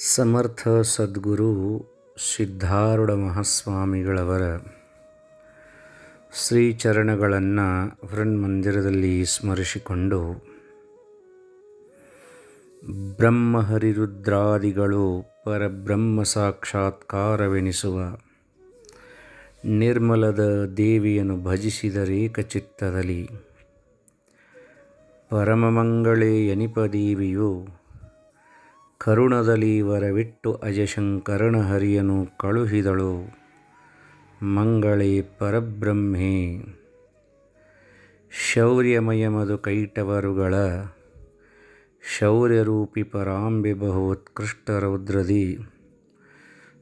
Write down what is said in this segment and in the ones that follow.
ಸಮರ್ಥ ಸದ್ಗುರು ಸಿದ್ಧಾರೂಢ ಮಹಾಸ್ವಾಮಿಗಳವರ ಶ್ರೀಚರಣಗಳನ್ನು ಮಂದಿರದಲ್ಲಿ ಸ್ಮರಿಸಿಕೊಂಡು ಬ್ರಹ್ಮಹರಿರುದ್ರಾದಿಗಳು ಪರಬ್ರಹ್ಮ ಸಾಕ್ಷಾತ್ಕಾರವೆನಿಸುವ ನಿರ್ಮಲದ ದೇವಿಯನ್ನು ಭಜಿಸಿದರೇಕಚಿತ್ತದಲ್ಲಿ ಪರಮಮಂಗಳೇ ಯನಿಪದೇವಿಯು ವರವಿಟ್ಟು ಅಜಶಂಕರನ ಹರಿಯನು ಕಳುಹಿದಳು. ಮಂಗಳೇ ಪರಬ್ರಹ್ಮೆ. ಶೌರ್ಯಮಯಮದು ಕೈಟವರುಗಳ ಶೌರ್ಯರೂಪಿ ಪರಾಂಬೆ ಬಹು ಉತ್ಕೃಷ್ಟ ರೌದ್ರದಿ.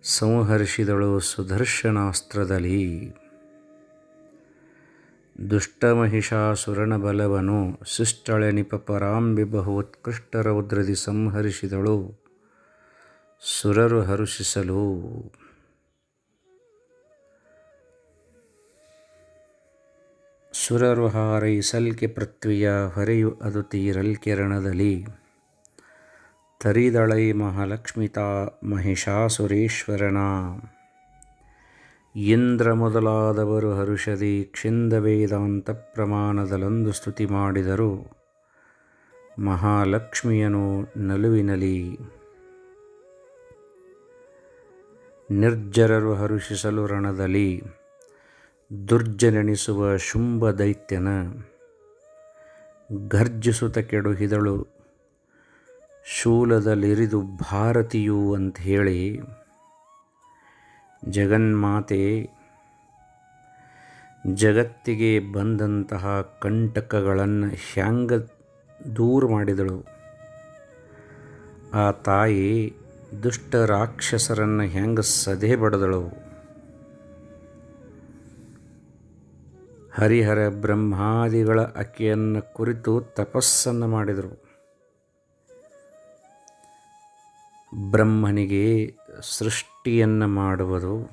ಸಂಹರಿಸಿದಳು ಸುದರ್ಶನಾಸ್ತ್ರದಲ್ಲಿ. ದುಷ್ಟಮಹಿಷಾಸುರನ ಬಲವನು ಶಿಷ್ಟಳೆನಿಪ ಪರಾಂಬಿ ಬಹು ಉತ್ಕೃಷ್ಟ ರೌದ್ರದಿ ಸಂಹರಿಸಿದಳು. ಸುರರು ಹರುಷಿಸಲು. ಸುರರು ಹಾರೈಸಲ್ಕೆ ಪೃಥ್ವಿಯ ಹೊರೆಯು ಅದು ತೀರಲ್ಕೆರಣದಲ್ಲಿ ತರಿದಳೈ ಮಹಾಲಕ್ಷ್ಮಿತಾ ಮಹಿಷಾಸುರೇಶ್ವರನ. ಇಂದ್ರ ಮೊದಲಾದವರು ಹರುಷದಿ ಕ್ಷಿಂದ ವೇದಾಂತ ಪ್ರಮಾಣದಲ್ಲೊಂದು ಸ್ತುತಿ ಮಾಡಿದರು. ಮಹಾಲಕ್ಷ್ಮಿಯನು ನಲುವಿನಲಿ. ನಿರ್ಜರರು ಹರುಷಿಸಲು ರಣದಲ್ಲಿ. ದುರ್ಜನೆಣಿಸುವ ಶುಂಭ ದೈತ್ಯನ. ಗರ್ಜಿಸುತ್ತ ಕೆಡುಹಿದಳು. ಶೂಲದಲ್ಲಿರಿದು ಭಾರತೀಯು ಅಂತ ಹೇಳಿ. ಜಗನ್ಮಾತೆ ಜಗತ್ತಿಗೆ ಬಂದಂತಹ ಕಂಟಕಗಳನ್ನು ಹ್ಯಾಂಗ ದೂರ ಮಾಡಿದಳು? ಆ ತಾಯಿ ದುಷ್ಟ ರಾಕ್ಷಸರನ್ನು ಹೆಂಗೆ ಸದೆ ಬಡದಳು ಹರಿಹರ ಬ್ರಹ್ಮಾದಿಗಳ ಅಕ್ಕಿಯನ್ನು ಕುರಿತು ತಪಸ್ಸನ್ನು ಮಾಡಿದರು. ಬ್ರಹ್ಮನಿಗೆ ಸೃಷ್ಟಿಯನ್ನು ಮಾಡುವುದು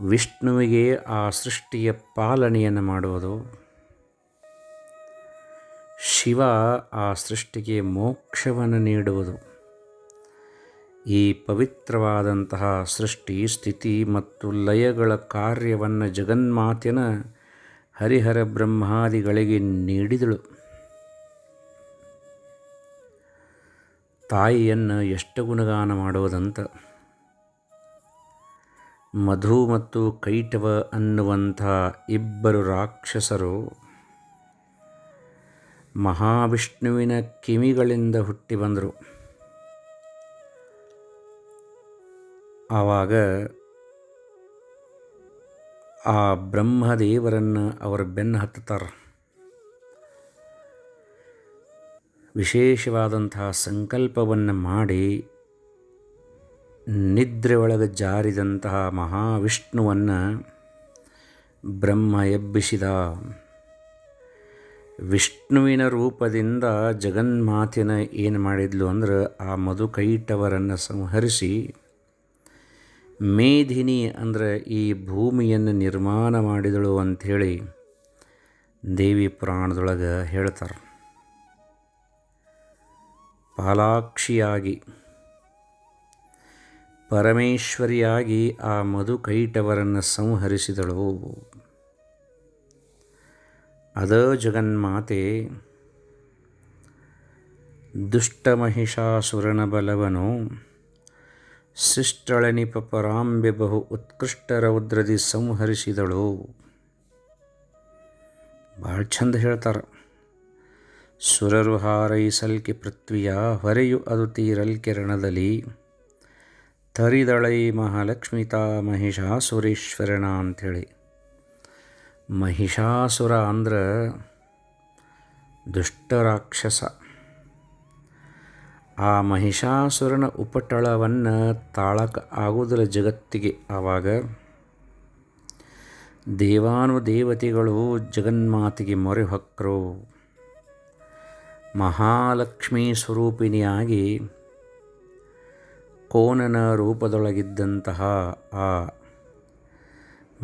ವಿಷ್ಣುವಿಗೆ ಆ ಸೃಷ್ಟಿಯ ಪಾಲನೆಯನ್ನು ಮಾಡುವುದು ಶಿವ ಆ ಸೃಷ್ಟಿಗೆ ಮೋಕ್ಷವನ್ನು ನೀಡುವುದು. ಈ ಪವಿತ್ರವಾದಂತಹ ಸೃಷ್ಟಿ, ಸ್ಥಿತಿ ಮತ್ತು ಲಯಗಳ ಕಾರ್ಯವನ್ನು ಜಗನ್ಮಾತೆನ ಹರಿಹರ ಬ್ರಹ್ಮಾದಿಗಳಿಗೆ ನೀಡಿದಳು. ತಾಯಿಯನ್ನು ಎಷ್ಟು ಗುಣಗಾನ ಮಾಡುವುದಂತ. ಮಧು ಮತ್ತು ಕೈಟವ ಅನ್ನುವಂಥ ಇಬ್ಬರು ರಾಕ್ಷಸರು ಮಹಾವಿಷ್ಣುವಿನ ಕಿವಿಗಳಿಂದ ಹುಟ್ಟಿ ಬಂದರು. ಆವಾಗ ಆ ಬ್ರಹ್ಮದೇವರನ್ನು ಅವರು ಬೆನ್ನು ಹತ್ತುತ್ತಾರೆ. ವಿಶೇಷವಾದಂತಹ ಸಂಕಲ್ಪವನ್ನು ಮಾಡಿ ನಿದ್ರೆ ಒಳಗೆ ಜಾರಿದಂತಹ ಮಹಾವಿಷ್ಣುವನ್ನು ಬ್ರಹ್ಮ ಎಬ್ಬಿಸಿದ. ವಿಷ್ಣುವಿನ ರೂಪದಿಂದ ಜಗನ್ಮಾತಿನ ಏನು ಮಾಡಿದ್ಲು ಅಂದ್ರೆ ಆ ಮಧುಕೈಟವರನ್ನು ಸಂಹರಿಸಿ ಮೇಧಿನಿ ಅಂದರೆ ಈ ಭೂಮಿಯನ್ನು ನಿರ್ಮಾಣ ಮಾಡಿದಳು ಅಂಥೇಳಿ ದೇವಿ ಪುರಾಣದೊಳಗೆ ಹೇಳ್ತಾರೆ. ಪಾಲಾಕ್ಷಿಯಾಗಿ. ಪರಮೇಶ್ವರಿಯಾಗಿ ಆ ಮಧುಕೈಟವರನ್ನು ಸಂಹರಿಸಿದಳು. ಅದ ಜಗನ್ಮಾತೆ ದುಷ್ಟಮಹಿಷಾಸುರನ ಬಲವನು ಶಿಷ್ಟಳನಿಪ ಪರಾಂಬೆ ಬಹು ಉತ್ಕೃಷ್ಟ ರೌದ್ರದಿ ಸಂಹರಿಸಿದಳು. ಭಾಳ ಚಂದ ಹೇಳ್ತಾರೆ. ಸುರರು ಹಾರೈಸಲ್ಕೆ ಪೃಥ್ವಿಯ ಹೊರೆಯು ಅದು ತೀರಲ್ಕೆರಣದಲ್ಲಿ ತರಿದಳೈ ಮಹಾಲಕ್ಷ್ಮಿತಾ ಮಹಿಷಾಸುರೇಶ್ವರಣ ಅಂಥೇಳಿ. ಮಹಿಷಾಸುರ ಅಂದ್ರೆ ದುಷ್ಟರಾಕ್ಷಸ ಆ ಮಹಿಷಾಸುರನ ಉಪಟಳವನ್ನು ತಾಳಕ ಆಗುವುದಿಲ್ಲ ಜಗತ್ತಿಗೆ ಆವಾಗ ದೇವಾನುದೇವತೆಗಳು ಜಗನ್ಮಾತಿಗೆ ಮೊರೆ ಹೊಕ್ಕರು ಮಹಾಲಕ್ಷ್ಮೀ ಸ್ವರೂಪಿಣಿಯಾಗಿ ಕೋನನ ರೂಪದೊಳಗಿದ್ದಂತಹ ಆ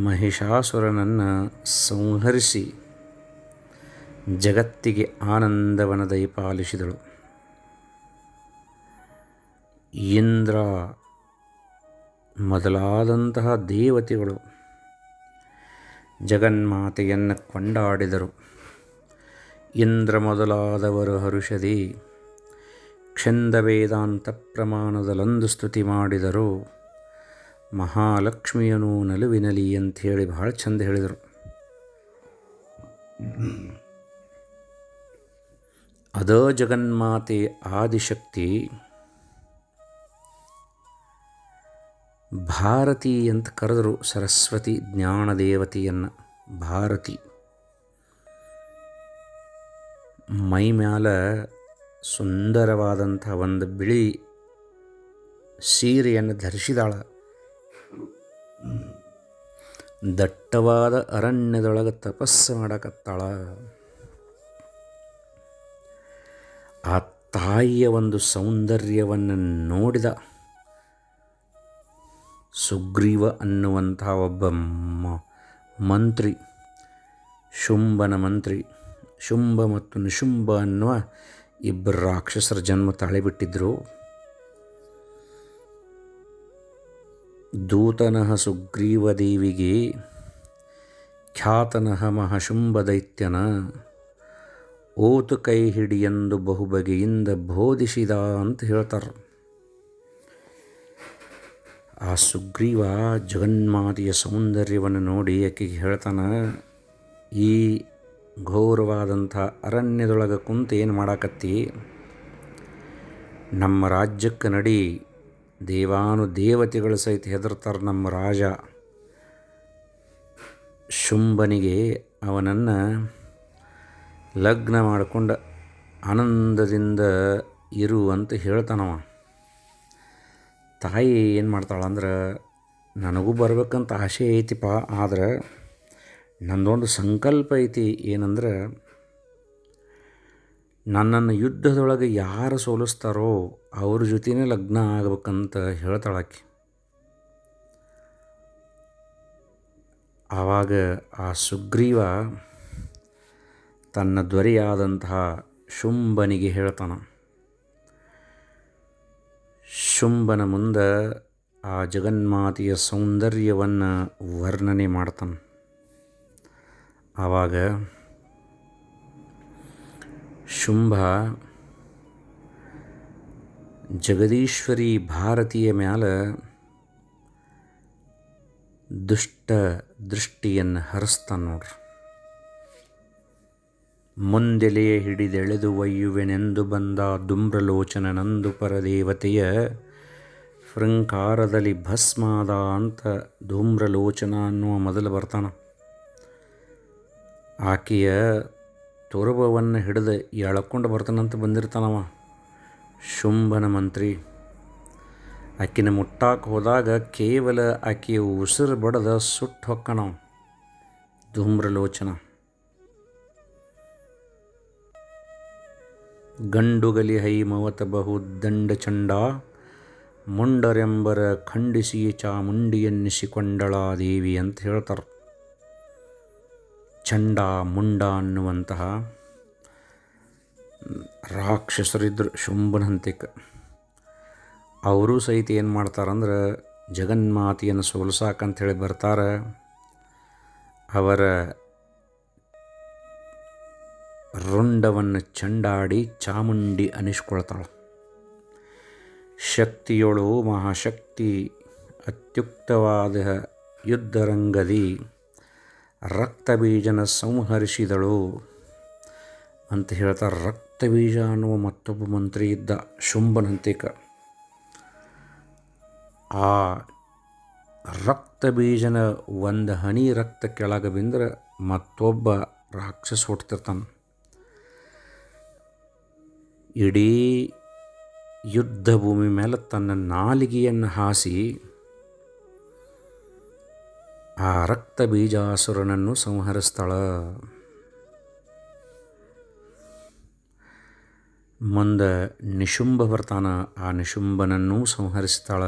ಮಹಿಷಾಸುರನನ್ನು ಸಂಹರಿಸಿ ಜಗತ್ತಿಗೆ ಆನಂದವನ ದಯಪಾಲಿಸಿದಳು ಇಂದ್ರ ಮೊದಲಾದಂತಹ ದೇವತೆಗಳು ಜಗನ್ಮಾತೆಯನ್ನು ಕೊಂಡಾಡಿದರು. ಇಂದ್ರ ಮೊದಲಾದವರು ಹರುಷದಿ. ಕ್ಷಂದ ವೇದಾಂತ ಪ್ರಮಾಣದಲ್ಲೊಂದು ಸ್ತುತಿ ಮಾಡಿದರು. ಮಹಾಲಕ್ಷ್ಮಿಯನು ನಲುವಿನಲಿ ಅಂಥೇಳಿ ಭಾಳ ಚಂದ ಹೇಳಿದರು. ಅದ ಜಗನ್ಮಾತೆ ಆದಿಶಕ್ತಿ ಭಾರತಿ ಅಂತ ಕರೆದರು ಸರಸ್ವತಿ ಜ್ಞಾನದೇವತೆಯನ್ನು. ಭಾರತಿ. ಮೈ ಮ್ಯಾಲ ಸುಂದರವಾದಂಥ ಒಂದು ಬಿಳಿ ಸೀರೆಯನ್ನು ಧರಿಸಿದಾಳ. ದಟ್ಟವಾದ ಅರಣ್ಯದೊಳಗೆ ತಪಸ್ಸು ಮಾಡಕತ್ತಾಳ. ಆ ತಾಯಿಯ ಒಂದು ಸೌಂದರ್ಯವನ್ನು ನೋಡಿದ ಸುಗ್ರೀವ ಅನ್ನುವಂಥ ಒಬ್ಬ ಮಂತ್ರಿ, ಶುಂಭನ ಮಂತ್ರಿ. ಶುಂಭ ಮತ್ತು ನಿಶುಂಭ ಅನ್ನುವ ಇಬ್ಬರು ರಾಕ್ಷಸರ ಜನ್ಮ ತಾಳಿಬಿಟ್ಟಿದ್ರು. ದೂತನಃ ಸುಗ್ರೀವದೇವಿಗೆ ಖ್ಯಾತನಃ ಮಹಾಶುಂಭ ದೈತ್ಯನ ಓತು ಕೈ ಹಿಡಿಯೆಂದು ಬಹುಬಗೆಯಿಂದ ಬೋಧಿಸಿದ ಅಂತ ಹೇಳ್ತಾರೆ. ಆ ಸುಗ್ರೀವ ಜಗನ್ಮಾತೆಯ ಸೌಂದರ್ಯವನ್ನು ನೋಡಿ ಆಕೆಗೆ ಹೇಳ್ತಾನೆ, ಈ ಘೋರವಾದಂಥ ಅರಣ್ಯದೊಳಗೆ ಕುಂತು ಏನು ಮಾಡಾಕತ್ತಿ? ನಮ್ಮ ರಾಜ್ಯಕ್ಕೆ ನಡಿ, ದೇವಾನು ದೇವತೆಗಳು ಸಹಿತ ಹೆದರ್ತಾರೆ ನಮ್ಮ ರಾಜ. ಶುಂಭನಿಗೆ ಅವನನ್ನು ಲಗ್ನ ಮಾಡಿಕೊಂಡು ಆನಂದದಿಂದ ಇರು ಅಂತ ಹೇಳ್ತಾನವ. ತಾಯಿ ಏನು ಮಾಡ್ತಾಳಂದ್ರೆ, ನನಗೂ ಬರ್ಬೇಕಂತ ಆಸೆ ಐತಿಪ್ಪ ಆದ್ರೆ ನಂದೊಂದು ಸಂಕಲ್ಪ ಐತಿ ಏನಂದ್ರೆ, ನನ್ನನ್ನು ಯುದ್ಧದೊಳಗೆ ಯಾರು ಸೋಲಿಸ್ತಾರೋ ಅವ್ರ ಜೊತೆನೇ ಲಗ್ನ ಆಗ್ಬೇಕಂತ ಹೇಳ್ತಾಳಾಕಿ ಆವಾಗ ಆ ಸುಗ್ರೀವ ತನ್ನ ದೊರೆಯಾದಂತಹ ಶುಂಭನಿಗೆ ಹೇಳ್ತಾನ, ಶುಂಭನ ಮುಂದೆ ಆ ಜಗನ್ಮಾತೆಯ ಸೌಂದರ್ಯವನ್ನು ವರ್ಣನೆ ಮಾಡ್ತಾನೆ. ಆವಾಗ ಶುಂಭ ಜಗದೀಶ್ವರಿ ಭಾರತೀಯ ಮ್ಯಾಲ ದುಷ್ಟ ದೃಷ್ಟಿಯನ್ನು ಹರಿಸ್ತಾನೆ ನೋಡ್ರಿ. ಮುಂದೆಲೆಯ ಹಿಡಿದೆಳೆದು ಒಯ್ಯುವೆನೆಂದು ಬಂದ ದುಮ್ರಲೋಚನನಂದು ಪರದೇವತೆಯ ಶೃಂಕಾರದಲ್ಲಿ ಭಸ್ಮಾದ ಅಂತ ಧೂಮ್ರಲೋಚನ ಅನ್ನುವ ಮೊದಲು ಬರ್ತಾನ. ಆಕೆಯ ತುರುಬವನ್ನು ಹಿಡಿದು ಎಳ್ಕೊಂಡು ಬರ್ತಾನಂತ ಬಂದಿರ್ತಾನವ. ಶುಂಭನ ಮಂತ್ರಿ. ಆಕಿನ ಮುಟ್ಟಾಕ ಹೋದಾಗ ಕೇವಲ ಆಕೆಯ ಉಸಿರು ಬಡದ ಸುಟ್ಟು ಹೊಕ್ಕಣವ ಧೂಮ್ರಲೋಚನ. ಗಂಡುಗಲಿ ಹೈಮವತ ಬಹು ದಂಡ ಚಂಡ, ಮುಂಡರೆಂಬರ ಖಂಡಿಸಿ ಚಾಮುಂಡಿಯನ್ನಿಸಿಕೊಂಡಳ ದೇವಿ ಅಂತ ಹೇಳ್ತಾರೆ. ಚಂಡ ಮುಂಡ ಅನ್ನುವಂತಹ ರಾಕ್ಷಸರಿದ್ದರು ಶುಂಭನಂತಿಕ. ಅವರು ಸಹಿತ ಏನು ಮಾಡ್ತಾರಂದ್ರೆ ಜಗನ್ಮಾತೆಯನ್ನು ಸೋಲ್ಸಾಕಂಥೇಳಿ ಬರ್ತಾರೆ. ಅವರ ರುಂಡವನ್ನು ಚಂಡಾಡಿ ಚಾಮುಂಡಿ ಅನಿಸ್ಕೊಳ್ತಾಳೆ. ಶಕ್ತಿಯೊಳು ಮಹಾಶಕ್ತಿ ಅತ್ಯುಕ್ತವಾದ ಯುದ್ಧರಂಗದಿ ರಕ್ತಬೀಜನ ಸಂಹರಿಸಿದಳು ಅಂತ ಹೇಳ್ತಾರೆ ರಕ್ತಬೀಜ ಅನ್ನುವ ಮತ್ತೊಬ್ಬ ಮಂತ್ರಿ ಇದ್ದ ಶುಂಭನಂತಿಕ. ಆ ರಕ್ತಬೀಜನ ಒಂದು ಹನಿ ರಕ್ತ ಕೆಳಗೆ ಬಿಂದ್ರೆ ಮತ್ತೊಬ್ಬ ರಾಕ್ಷಸ ಹುಟ್ತಿರ್ತಾನೆ. ಇಡೀ ಯುದ್ಧ ಭೂಮಿ ಮೇಲೆ ತನ್ನ ನಾಲಿಗೆಯನ್ನು ಹಾಸಿ ಆ ರಕ್ತ ಬೀಜಾಸುರನನ್ನು ಸಂಹರಿಸ್ತಾಳ ಮುಂದ ನಿಶುಂಭ ಬರ್ತಾನ ಆ ನಿಶುಂಭನನ್ನು ಸಂಹರಿಸ್ತಾಳ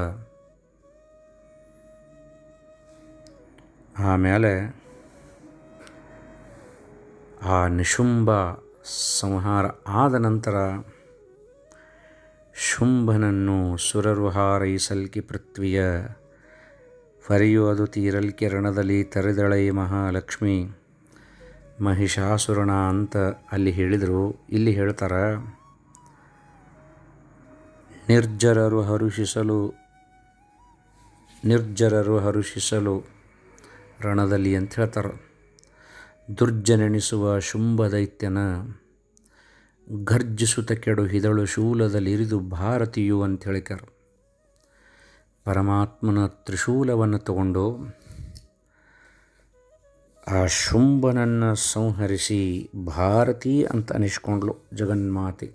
ಆಮೇಲೆ ಆ ನಿಶುಂಭ ಸಂಹಾರ ಆದ ನಂತರ ಶುಂಭನನ್ನು ಸುರರು ಹಾರೈಸಲ್ಕಿ ಪೃಥ್ವಿಯ ಫರಿಯುವುದು ತೀರಲ್ ಕಿರಣದಲ್ಲಿ ತರಿದಳೈ ಮಹಾಲಕ್ಷ್ಮಿ. ಮಹಿಷಾಸುರಣ ಅಂತ ಅಲ್ಲಿ ಹೇಳಿದರು. ಇಲ್ಲಿ ಹೇಳ್ತಾರೆ, ನಿರ್ಜರರು ಹರುಷಿಸಲು ನಿರ್ಜರರು ಹರುಷಿಸಲು ರಣದಲ್ಲಿ ಅಂತ ಹೇಳ್ತಾರೆ. ದುರ್ಜನೆಣಿಸುವ ಶುಂಭ ದೈತ್ಯನ ಗರ್ಜಿಸುತ್ತ ಕೆಡು ಹಿದಳು ಶೂಲದಲ್ಲಿರಿದು ಭಾರತೀಯು ಅಂತ ಹೇಳಿಕಾರ ಪರಮಾತ್ಮನ ತ್ರಿಶೂಲವನ್ನು ತಗೊಂಡು ಆ ಶುಂಭನನ್ನು ಸಂಹರಿಸಿ ಭಾರತಿ ಅಂತ ಅನಿಸ್ಕೊಂಡ್ಲು ಜಗನ್ಮಾತೆ.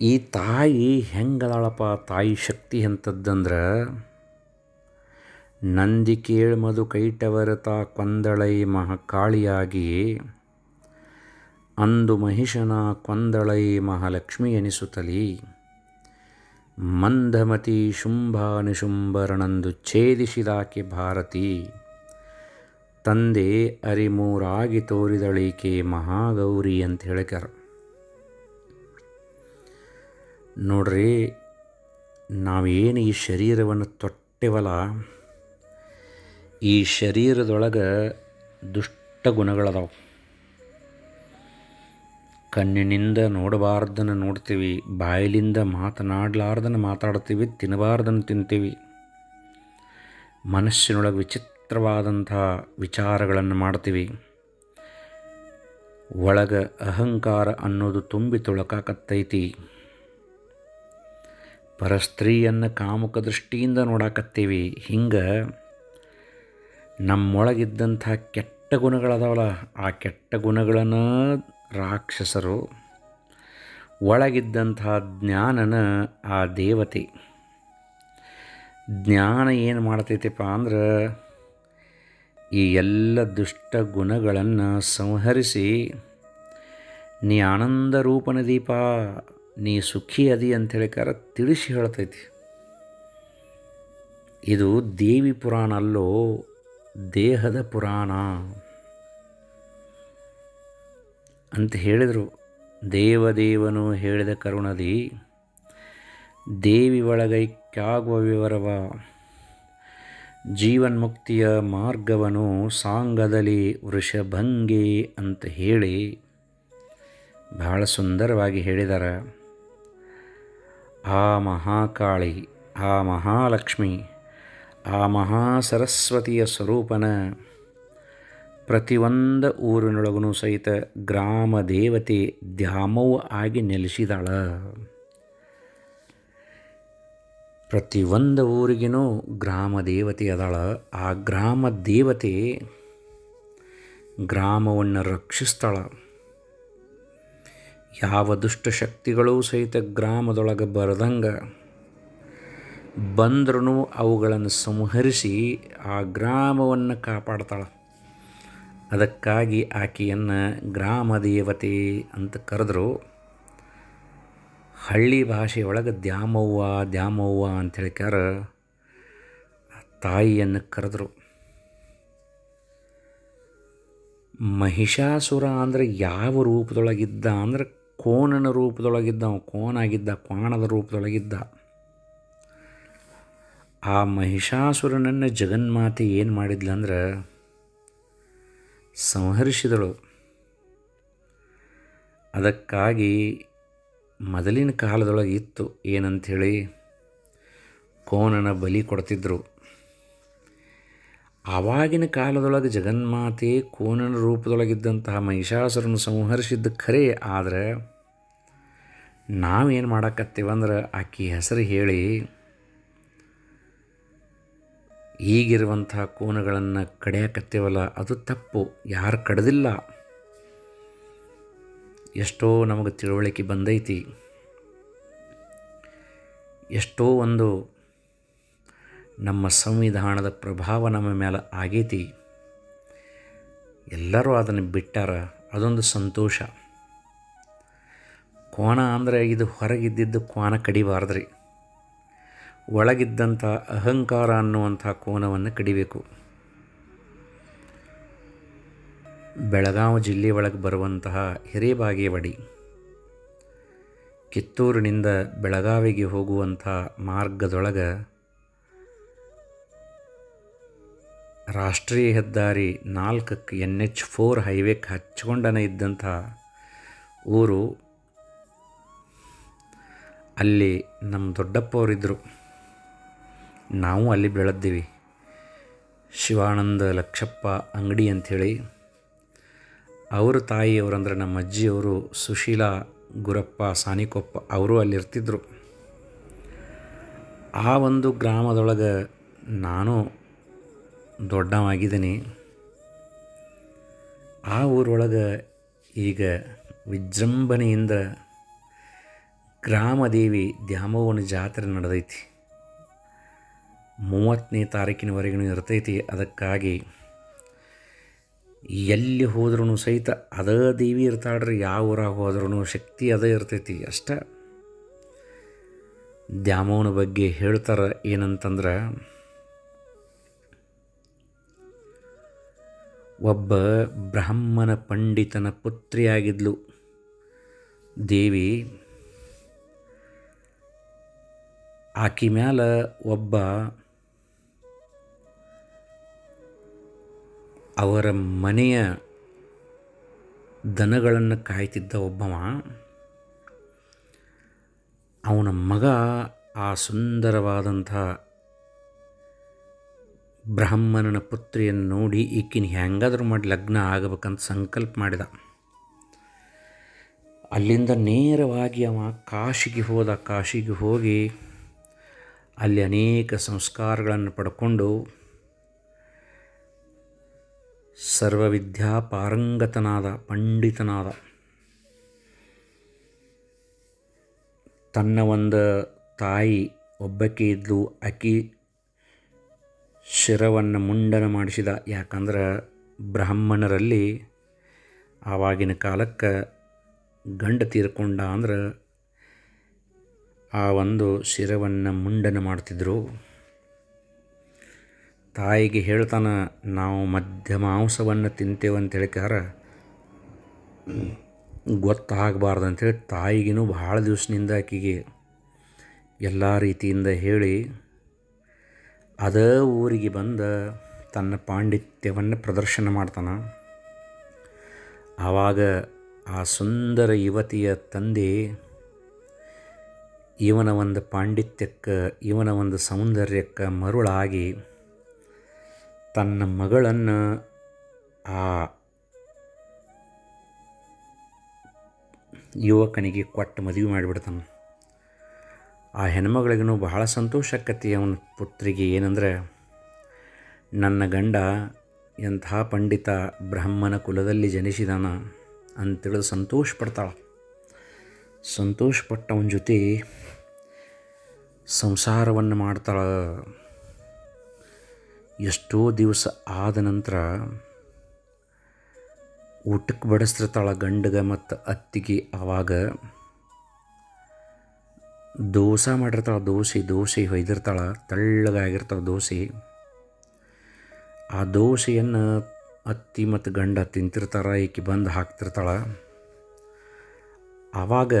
ಈ ತಾಯಿ ಹೆಂಗಳಪ್ಪ ತಾಯಿ ಶಕ್ತಿ ಎಂಥದ್ದಂದ್ರೆ ನಂದಿ ಕೇಳ್ಮದು ಕೈಟವರತ ಕೊಂದಳೈ ಮಹಾಕಾಳಿಯಾಗಿ ಅಂದು ಮಹಿಷನ ಕೊಂದಳೈ ಮಹಾಲಕ್ಷ್ಮಿ ಎನಿಸುತ್ತಲಿ. ಮಂದಮತಿ ಶುಂಭಾನಿಶುಂಭರನಂದು ಛೇದಿಸಿದಾಕೆ ಭಾರತಿ. ತಂದೆ ಅರಿಮೂರಾಗಿ ತೋರಿದಳೀಕೆ ಮಹಾಗೌರಿ ಅಂತ ಹೇಳಿಕರ ನೋಡ್ರಿ, ನಾವೇನು ಈ ಶರೀರವನ್ನು ತೊಟ್ಟೆವಲ್ಲ, ಈ ಶರೀರದೊಳಗೆ ದುಷ್ಟ ಗುಣಗಳದಾವು. ಕಣ್ಣಿನಿಂದ ನೋಡಬಾರ್ದನ್ನು ನೋಡ್ತೀವಿ, ಬಾಯಿಲಿಂದ ಮಾತನಾಡಲಾರ್ದನ್ನು ಮಾತಾಡ್ತೀವಿ, ತಿನ್ನಬಾರ್ದನ್ನು ತಿಂತೀವಿ. ಮನಸ್ಸಿನೊಳಗೆ ವಿಚಿತ್ರವಾದಂಥ ವಿಚಾರಗಳನ್ನು ಮಾಡ್ತೀವಿ. ಒಳಗೆ ಅಹಂಕಾರ ಅನ್ನೋದು ತುಂಬಿ ತುಳಕಾಕತ್ತೈತಿ. ಪರಸ್ತ್ರೀಯನ್ನು ಕಾಮುಕ ದೃಷ್ಟಿಯಿಂದ ನೋಡಾಕತ್ತೀವಿ. ಹಿಂಗೆ ನಮ್ಮೊಳಗಿದ್ದಂಥ ಕೆಟ್ಟ ಗುಣಗಳದಾವಲ್ಲ, ಆ ಕೆಟ್ಟ ಗುಣಗಳನ್ನು ರಾಕ್ಷಸರು. ಒಳಗಿದ್ದಂತಹ ಜ್ಞಾನನ ಆ ದೇವತೆ. ಜ್ಞಾನ ಏನು ಮಾಡ್ತೈತಿಪ್ಪ ಅಂದ್ರೆ ಈ ಎಲ್ಲ ದುಷ್ಟ ಗುಣಗಳನ್ನು ಸಂಹರಿಸಿ, ನೀ ಆನಂದ ರೂಪನ ದೀಪ, ನೀ ಸುಖಿ ಅದಿ ಅಂತ ಹೇಳಿಕಾರ ತಿಳಿಸಿ ಹೇಳ್ತೈತಿ. ಇದು ದೇವಿ ಪುರಾಣ ಅಲ್ಲೋ ದೇಹದ ಪುರಾಣ. ಅಂತ ಹೇಳಿದರು. ದೇವದೇವನು ಹೇಳಿದ ಕರುಣದಿ ದೇವಿ ಒಳಗೈಕ್ಯಾಗುವ ವಿವರವ. ಜೀವನ್ಮುಕ್ತಿಯ ಮಾರ್ಗವನ್ನು ಸಾಂಗದಲ್ಲಿ ವೃಷಭಂಗಿ ಅಂತ ಹೇಳಿ ಬಹಳ ಸುಂದರವಾಗಿ ಹೇಳಿದ್ದಾರೆ ಆ ಮಹಾಕಾಳಿ, ಆ ಮಹಾಲಕ್ಷ್ಮಿ, ಆ ಮಹಾ ಸರಸ್ವತಿಯ ಸ್ವರೂಪನ ಪ್ರತಿಯೊಂದು ಊರಿನೊಳಗೂ ಸಹಿತ ಗ್ರಾಮ ದೇವತೆ ದ್ಯಾಮವ್ವ ಆಗಿ ನೆಲೆಸಿದಾಳ. ಪ್ರತಿಯೊಂದು ಊರಿಗೂ ಗ್ರಾಮ ದೇವತೆ ಅದಾಳ. ಆ ಗ್ರಾಮ ದೇವತೆ ಗ್ರಾಮವನ್ನು ರಕ್ಷಿಸ್ತಾಳ. ಯಾವ ದುಷ್ಟಶಕ್ತಿಗಳೂ ಸಹಿತ ಗ್ರಾಮದೊಳಗೆ ಬರದಂಗ ಬಂದ್ರೂ ಅವುಗಳನ್ನು ಸಂಹರಿಸಿ ಆ ಗ್ರಾಮವನ್ನು ಕಾಪಾಡ್ತಾಳೆ. ಅದಕ್ಕಾಗಿ ಆಕೆಯನ್ನು ಗ್ರಾಮ ದೇವತೆ ಅಂತ ಕರೆದ್ರು. ಹಳ್ಳಿ ಭಾಷೆಯೊಳಗೆ ದ್ಯಾಮವ್ವ ದ್ಯಾಮವ್ವ ಅಂತ ಹೇಳಿಕಾರ ತಾಯಿಯನ್ನು ಕರೆದ್ರು. ಮಹಿಷಾಸುರ ಅಂದರೆ ಯಾವ ರೂಪದೊಳಗಿದ್ದ ಅಂದ್ರೆ ಕೋಣನ ರೂಪದೊಳಗಿದ್ದ ಕೋನಾಗಿದ್ದ ಕ್ವಾಣದ ರೂಪದೊಳಗಿದ್ದ. ಆ ಮಹಿಷಾಸುರನನ್ನು ಜಗನ್ಮಾತೆ ಏನು ಮಾಡಿದ್ಲಂದ್ರೆ ಸಂಹರಿಸಿದಳು. ಅದಕ್ಕಾಗಿ ಮೊದಲಿನ ಕಾಲದೊಳಗೆ ಇತ್ತು ಏನಂಥೇಳಿ ಕೋನನ ಬಲಿ ಕೊಡ್ತಿದ್ರು. ಆವಾಗಿನ ಕಾಲದೊಳಗೆ ಜಗನ್ಮಾತೆ ಕೋನನ ರೂಪದೊಳಗಿದ್ದಂತಹ ಮಹಿಷಾಸುರನ್ನು ಸಂಹರಿಸಿದ್ದು ಖರೆ, ಆದರೆ ನಾವೇನು ಮಾಡಾಕತ್ತೀವಂದ್ರೆ ಆಕೆ ಹೆಸರು ಹೇಳಿ ಈಗಿರುವಂಥ ಕೋನಗಳನ್ನು ಕಡೆಯಕತ್ತೇವಲ್ಲ, ಅದು ತಪ್ಪು. ಯಾರು ಕಡ್ದಿಲ್ಲ? ಎಷ್ಟೋ ನಮಗೆ ತಿಳುವಳಿಕೆ ಬಂದೈತಿ. ಎಷ್ಟೋ ಒಂದು ನಮ್ಮ ಸಂವಿಧಾನದ ಪ್ರಭಾವ ನಮ್ಮ ಮೇಲೆ ಆಗೈತಿ. ಎಲ್ಲರೂ ಅದನ್ನು ಬಿಟ್ಟಾರ, ಅದೊಂದು ಸಂತೋಷ. ಕೋಣ ಅಂದರೆ ಇದು ಹೊರಗಿದ್ದಿದ್ದು ಕೋನ ಕಡಿಬಾರ್ದ್ರಿ. ಒಳಗಿದ್ದಂಥ ಅಹಂಕಾರ ಅನ್ನುವಂಥ ಕೋನವನ್ನು ಕಡಿಬೇಕು. ಬೆಳಗಾವಿ ಜಿಲ್ಲೆ ಒಳಗೆ ಬರುವಂತಹ ಹಿರೇಬಾಗೇವಾಡಿ, ಕಿತ್ತೂರಿನಿಂದ ಬೆಳಗಾವಿಗೆ ಹೋಗುವಂಥ ಮಾರ್ಗದೊಳಗೆ ರಾಷ್ಟ್ರೀಯ ಹೆದ್ದಾರಿ ನಾಲ್ಕಕ್ಕೆ ಎನ್ ಎಚ್ ಫೋರ್ ಹೈವೇಕ್ಕೆ ಹಚ್ಕೊಂಡನೇ ಇದ್ದಂಥ ಊರು, ಅಲ್ಲಿ ನಮ್ಮ ದೊಡ್ಡಪ್ಪವರಿದ್ದರು ನಾವು ಅಲ್ಲಿ ಬೆಳೆದ್ದೀವಿ ಶಿವಾನಂದ ಲಕ್ಷಪ್ಪ ಅಂಗಡಿ ಅಂಥೇಳಿ. ಅವ್ರ ತಾಯಿಯವರಂದ್ರೆ ನಮ್ಮ ಅಜ್ಜಿಯವರು ಸುಶೀಲಾ, ಗುರಪ್ಪ, ಸಾನಿಕೊಪ್ಪ ಅವರು ಅಲ್ಲಿರ್ತಿದ್ರು ಆ ಒಂದು ಗ್ರಾಮದೊಳಗೆ ನಾನು ದೊಡ್ಡವಾಗಿದ್ದೀನಿ. ಆ ಊರೊಳಗೆ ಈಗ ವಿಜೃಂಭಣೆಯಿಂದ ಗ್ರಾಮದೇವಿ ದ್ಯಾಮವ್ವನ ಜಾತ್ರೆ ನಡೆದೈತಿ. ಮೂವತ್ತನೇ ತಾರೀಕಿನವರೆಗೂ ಇರ್ತೈತಿ. ಅದಕ್ಕಾಗಿ ಎಲ್ಲಿ ಹೋದ್ರೂ ಸಹಿತ ಅದೇ ದೇವಿ ಇರ್ತಾಳ್ರಿ. ಯಾವ ಊರಾಗ ಹೋದ್ರೂ ಶಕ್ತಿ ಅದೇ ಇರ್ತೈತಿ. ಅಷ್ಟ. ದ್ಯಾಮವ್ವನ ಬಗ್ಗೆ ಹೇಳ್ತಾರೆ ಏನಂತಂದ್ರೆ, ಒಬ್ಬ ಬ್ರಾಹ್ಮಣ ಪಂಡಿತನ ಪುತ್ರಿಯಾಗಿದ್ಲು. ದೇವಿ ಆಕಿ ಮ್ಯಾಲ ಒಬ್ಬ ಅವರ ಮನೆಯ ದನಗಳನ್ನು ಕಾಯ್ತಿದ್ದ ಒಬ್ಬವ, ಅವನ ಮಗ ಆ ಸುಂದರವಾದಂಥ ಬ್ರಾಹ್ಮಣನ ಪುತ್ರಿಯನ್ನು ನೋಡಿ ಈಕಿನ ಹೆಂಗಾದರೂ ಮಾಡಿ ಲಗ್ನ ಆಗಬೇಕಂತ ಸಂಕಲ್ಪ ಮಾಡಿದ. ಅಲ್ಲಿಂದ ನೇರವಾಗಿ ಅವ ಕಾಶಿಗೆ ಹೋದ. ಕಾಶಿಗೆ ಹೋಗಿ ಅಲ್ಲಿ ಅನೇಕ ಸಂಸ್ಕಾರಗಳನ್ನು ಪಡ್ಕೊಂಡು ಸರ್ವವಿದ್ಯಾ ಪಾರಂಗತನಾದ ಪಂಡಿತನಾದ. ತನ್ನ ಒಂದು ತಾಯಿ ಒಬ್ಬಕ್ಕೆ ಇದ್ದು ಅಕ್ಕಿ ಶಿರವನ್ನು ಮುಂಡನ ಮಾಡಿಸಿದ. ಯಾಕಂದ್ರೆ ಬ್ರಾಹ್ಮಣರಲ್ಲಿ ಆವಾಗಿನ ಕಾಲಕ್ಕೆ ಗಂಡ ತೀರ್ಕೊಂಡ ಅಂದ್ರೆ ಆ ಒಂದು ಶಿರವನ್ನು ಮುಂಡನ ಮಾಡ್ತಿದ್ರು. ತಾಯಿಗೆ ಹೇಳ್ತಾನೆ, ನಾವು ಮಧ್ಯ ಮಾಂಸವನ್ನು ತಿಂತೇವೆ ಅಂತ ಹೇಳಿಕಾರ ಗೊತ್ತಾಗಬಾರ್ದು ಅಂಥೇಳಿ ತಾಯಿಗಿನೂ ಭಾಳ ದಿವಸದಿಂದ ಆಕೆಗೆ ಎಲ್ಲ ರೀತಿಯಿಂದ ಹೇಳಿ, ಅದೇ ಊರಿಗೆ ಬಂದ ತನ್ನ ಪಾಂಡಿತ್ಯವನ್ನು ಪ್ರದರ್ಶನ ಮಾಡ್ತಾನೆ. ಆವಾಗ ಆ ಸುಂದರ ಯುವತಿಯ ತಂದೆ ಇವನ ಒಂದು ಪಾಂಡಿತ್ಯಕ್ಕೆ, ಇವನ ಒಂದು ಸೌಂದರ್ಯಕ್ಕೆ ಮರುಳಾಗಿ ತನ್ನ ಮಗಳನ್ನು ಆ ಯುವಕನಿಗೆ ಕೊಟ್ಟು ಮದುವೆ ಮಾಡಿಬಿಡ್ತಾನೆ. ಆ ಹೆಣ್ಮಗಳಿಗೂ ಬಹಳ ಸಂತೋಷ ಆಕತಿ ಅವನ ಪುತ್ರಿಗೆ ಏನಂದ್ರೆ, ನನ್ನ ಗಂಡ ಎಂಥ ಪಂಡಿತ ಬ್ರಾಹ್ಮಣ ಕುಲದಲ್ಲಿ ಜನಿಸಿದಾನ ಅಂತೇಳಿ ಸಂತೋಷ ಪಡ್ತಾಳೆ. ಸಂತೋಷಪಟ್ಟವನ ಜೊತೆ ಸಂಸಾರವನ್ನು ಮಾಡ್ತಾಳೆ. ಎಷ್ಟೋ ದಿವಸ ಆದ ನಂತರ ಊಟಕ್ಕೆ ಬಡಿಸ್ತಿರ್ತಾಳೆ ಗಂಡಗ ಮತ್ತು ಅತ್ತಿಗೆ ಆವಾಗ ದೋಸೆ ಮಾಡಿರ್ತಾಳೆ ದೋಸೆ ದೋಸೆ ಹೊಯ್ದಿರ್ತಾಳೆ, ತಳ್ಳಗಾಗಿರ್ತಾಳೆ ದೋಸೆ. ಆ ದೋಸೆಯನ್ನು ಅತ್ತಿ ಮತ್ತು ಗಂಡ ತಿಂತಿರ್ತಾರೆ, ಈಕೆ ಬಂದು ಹಾಕ್ತಿರ್ತಾಳೆ. ಆವಾಗ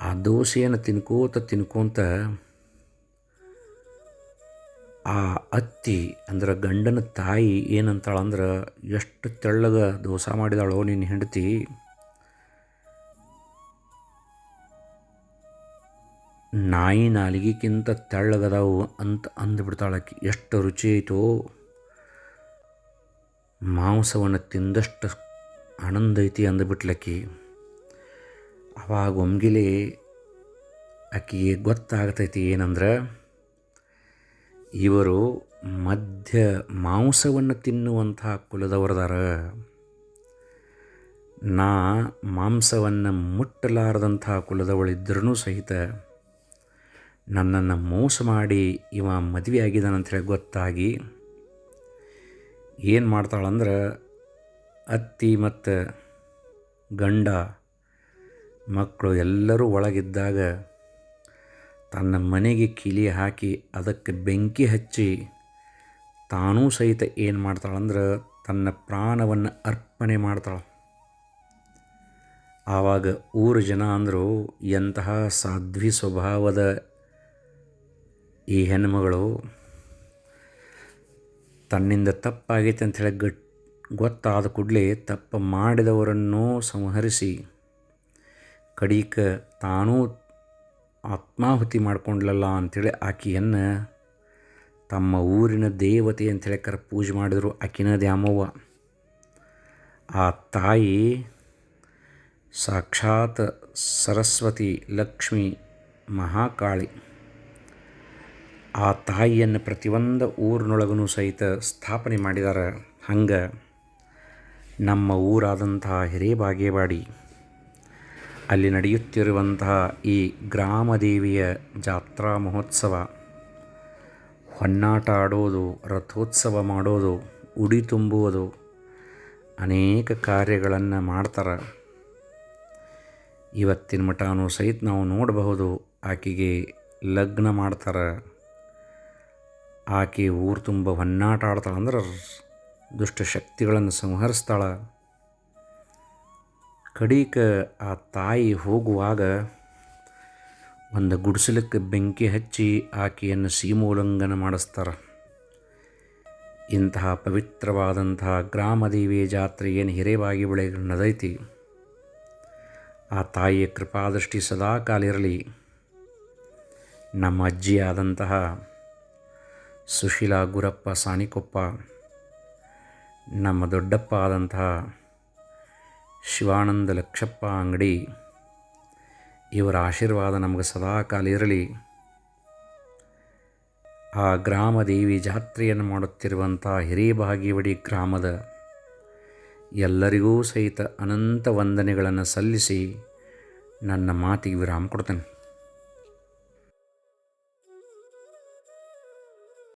ಆ ದೋಸೆಯನ್ನು ತಿನ್ಕೋತ ತಿನ್ಕೋತ ಆ ಅತ್ತಿ ಅಂದ್ರೆ ಗಂಡನ ತಾಯಿ ಏನಂತಾಳಂದ್ರೆ ಎಷ್ಟು ತೆಳ್ಳಗ ದೋಸೆ ಮಾಡಿದಾಳೋ ನಿನ್ನ ಹೆಂಡತಿ. ನಾಯಿ ನಾಲಿಗೆಕ್ಕಿಂತ ತೆಳ್ಳಗದಾವು ಅಂತ ಅಂದುಬಿಡ್ತಾಳಕ್ಕಿ ಎಷ್ಟು ರುಚಿ ಐತೋ. ಮಾಂಸವನ್ನು ತಿಂದಷ್ಟು ಆನಂದ ಐತಿ ಅಂದುಬಿಟ್ಲಕ್ಕಿ ಅವಾಗ ಒಮ್ಗಿಲೆ ಆಕಿಗೆ ಗೊತ್ತಾಗ್ತೈತಿ ಏನಂದ್ರೆ ಇವರು ಮಧ್ಯ ಮಾಂಸವನ್ನು ತಿನ್ನುವಂತಹ ಕುಲದವರದಾರ. ನಾ ಮಾಂಸವನ್ನು ಮುಟ್ಟಲಾರದಂಥ ಕುಲದವಳಿದ್ರೂ ಸಹಿತ ನನ್ನನ್ನು ಮೋಸ ಮಾಡಿ ಇವ ಮದುವೆ ಆಗಿದ್ದಾನಂಥೇಳಿ ಗೊತ್ತಾಗಿ ಏನು ಮಾಡ್ತಾಳಂದ್ರೆ ಅತ್ತಿ ಮತ್ತು ಗಂಡ ಮಕ್ಕಳು ಎಲ್ಲರೂ ಒಳಗಿದ್ದಾಗ ತನ್ನ ಮನೆಗೆ ಕಿಲಿ ಹಾಕಿ ಅದಕ್ಕೆ ಬೆಂಕಿ ಹಚ್ಚಿ ತಾನೂ ಸಹಿತ ಏನು ಮಾಡ್ತಾಳಂದ್ರೆ ತನ್ನ ಪ್ರಾಣವನ್ನು ಅರ್ಪಣೆ ಮಾಡ್ತಾಳೆ. ಆವಾಗ ಊರು ಜನ ಅಂದರು, ಎಂತಹ ಸಾಧ್ವಿ ಸ್ವಭಾವದ ಈ ಹೆಣ್ಮಗಳು ತನ್ನಿಂದ ತಪ್ಪಾಗೈತೆ ಹೇಳಿ ಗಟ್ ಗೊತ್ತಾದ ಕೂಡಲೇ ತಪ್ಪು ಮಾಡಿದವರನ್ನು ಸಂಹರಿಸಿ ಕಡೀಕ ತಾನೂ ಆತ್ಮಾಹುತಿ ಮಾಡಿಕೊಂಡ್ಲಲ್ಲ ಅಂಥೇಳಿ ಆಕೆಯನ್ನು ತಮ್ಮ ಊರಿನ ದೇವತೆ ಅಂಥೇಳಿ ಕರೆ ಪೂಜೆ ಮಾಡಿದರು ಆಕಿನ ದ್ಯಾಮವ್ವ. ಆ ತಾಯಿ ಸಾಕ್ಷಾತ್ ಸರಸ್ವತಿ ಲಕ್ಷ್ಮಿ ಮಹಾಕಾಳಿ. ಆ ತಾಯಿಯನ್ನು ಪ್ರತಿಯೊಂದು ಊರಿನೊಳಗೂ ಸಹಿತ ಸ್ಥಾಪನೆ ಮಾಡಿದ್ದಾರೆ ಹಂಗೆ ನಮ್ಮ ಊರಾದಂತಹ ಹಿರೇಬಾಗೇವಾಡಿ ಅಲ್ಲಿ ನಡೆಯುತ್ತಿರುವಂತಹ ಈ ಗ್ರಾಮದೇವಿಯ ಜಾತ್ರಾ ಮಹೋತ್ಸವ, ಹೊನ್ನಾಟ ಆಡೋದು, ರಥೋತ್ಸವ ಮಾಡೋದು, ಉಡಿ ತುಂಬುವುದು, ಅನೇಕ ಕಾರ್ಯಗಳನ್ನು ಮಾಡ್ತಾರೆ. ಇವತ್ತಿನ ಮಠನೂ ಸಹಿತ ನಾವು ನೋಡಬಹುದು ಆಕೆಗೆ ಲಗ್ನ ಮಾಡ್ತಾರೆ. ಆಕೆ ಊರು ತುಂಬ ಹೊನ್ನಾಟ ಆಡ್ತಾಳೆ ಅಂದ್ರೆ ದುಷ್ಟ ಶಕ್ತಿಗಳನ್ನು ಸಂಹರಿಸ್ತಾಳೆ. ಕಡೀಕ ಆ ತಾಯಿ ಹೋಗುವಾಗ ಒಂದು ಗುಡಿಸಲಕ್ಕೆ ಬೆಂಕಿ ಹಚ್ಚಿ ಆಕೆಯನ್ನು ಸೀಮೋಲ್ಲಂಘನ ಮಾಡಿಸ್ತಾರೆ. ಇಂತಹ ಪವಿತ್ರವಾದಂತಹ ಗ್ರಾಮದೇವಿ ಜಾತ್ರೆ ಏನು ಹಿರೇವಾಗಿ ಬೆಳೆ ನಡೆದೈತಿ? ಆ ತಾಯಿಯ ಕೃಪಾದೃಷ್ಟಿ ಸದಾ ಕಾಲಿರಲಿ ನಮ್ಮ ಅಜ್ಜಿಯಾದಂತಹ ಸುಶೀಲಾ ಗುರಪ್ಪ ಸಾಣಿಕೊಪ್ಪ, ನಮ್ಮ ದೊಡ್ಡಪ್ಪ ಆದಂತಹ ಶಿವಾನಂದ ಲಕ್ಷಪ್ಪ ಅಂಗಡಿ ಇವರ ಆಶೀರ್ವಾದ ನಮಗೆ ಸದಾ ಕಾಲ ಇರಲಿ. ಆ ಗ್ರಾಮದೇವಿ ಜಾತ್ರೆಯನ್ನು ಮಾಡುತ್ತಿರುವಂಥ ಹಿರಿಯಭಾಗಿವಡಿ ಗ್ರಾಮದ ಎಲ್ಲರಿಗೂ ಸಹಿತ ಅನಂತ ವಂದನೆಗಳನ್ನು ಸಲ್ಲಿಸಿ ನನ್ನ ಮಾತಿಗೆ ವಿರಾಮ ಕೊಡ್ತೇನೆ.